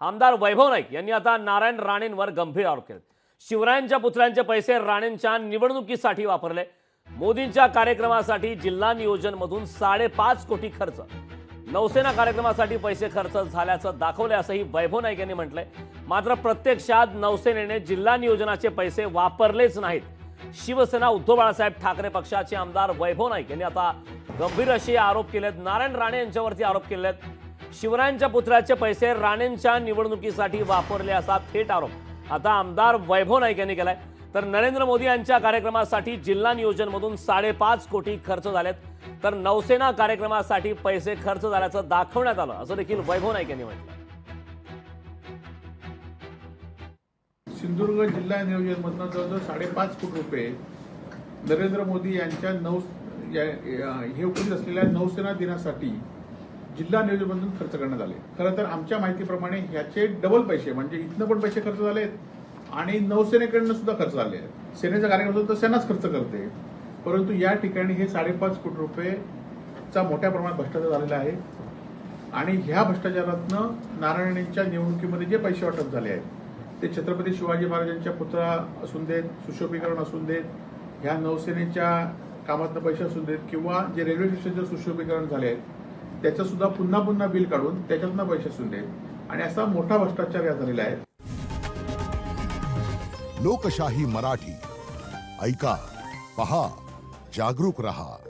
आमदार वैभव नाईक यांनी आता नारायण राणेंवर गंभीर आरोप केले शिवरायांच्या पुतळ्यांचे पैसे राणेंच्या निवडणुकीसाठी वापरले. मोदींच्या कार्यक्रमासाठी जिल्हा नियोजनमधून साडेपाच कोटी खर्च. नौसेना कार्यक्रमासाठी पैसे खर्च झाल्याचं दाखवले असंही वैभव नाईक यांनी म्हटलंय. मात्र प्रत्यक्षात नौसेनेने जिल्हा नियोजनाचे पैसे वापरलेच नाहीत. शिवसेना उद्धव बाळासाहेब ठाकरे पक्षाचे आमदार वैभव नाईक यांनी आता गंभीर असे आरोप केलेत. नारायण राणे यांच्यावरती आरोप केले आहेत शिवरायांच्या पुत्राचे पैसे राणेंच्या निवडणुकीसाठी वापरले असा थेट आरोप. आता आमदार वैभव नाईक यांनी केलाय. तर नरेंद्र मोदी यांच्या कार्यक्रमासाठी जिल्हा नियोजनमधून साडेपाच कोटी खर्च झालेत. तर नौसेना कार्यक्रमासाठी पैसे खर्च झाल्याचं दाखवण्यात आलं. असं देखील वैभव नाईक यांनी म्हटलं सिंधुदुर्ग जिल्हा नियोजनमधनं जवळजवळ साडेपाच कोटी रुपये नरेंद्र मोदी यांच्या नौ हे उपस्थित असलेल्या नौसेना दिनासाठी जिल्हा नियोजनमधून खर्च करण्यात आले. खरं तर आमच्या माहितीप्रमाणे ह्याचे डबल पैसे म्हणजे इथनं पण पैसे खर्च झालेत आणि नौसेनेकडनं सुद्धा खर्च झाले आहेत. सेनेचा कार्यक्रम असतो तर सेनाच खर्च करते. परंतु या ठिकाणी हे साडेपाच कोटी रुपयेचा मोठ्या प्रमाणात भ्रष्टाचार झालेला आहे. आणि ह्या भ्रष्टाचारातनं नारायणच्या निवडणुकीमध्ये जे पैसे वाटप झाले आहेत ते छत्रपती शिवाजी महाराजांच्या पुतळा असून देत सुशोभीकरण असून देत ह्या नौसेनेच्या कामातनं पैसे असून देत किंवा जे रेल्वे स्टेशनचं सुशोभीकरण झाले आहेत त्याचं सुद्धा पुन्हा पुन्हा बिल काढून त्याच्यातनं पैसे असून आणि असा मोठा भ्रष्टाचार या झालेला आहे. लोकशाही मराठी. ऐका पहा जागरूक रहा.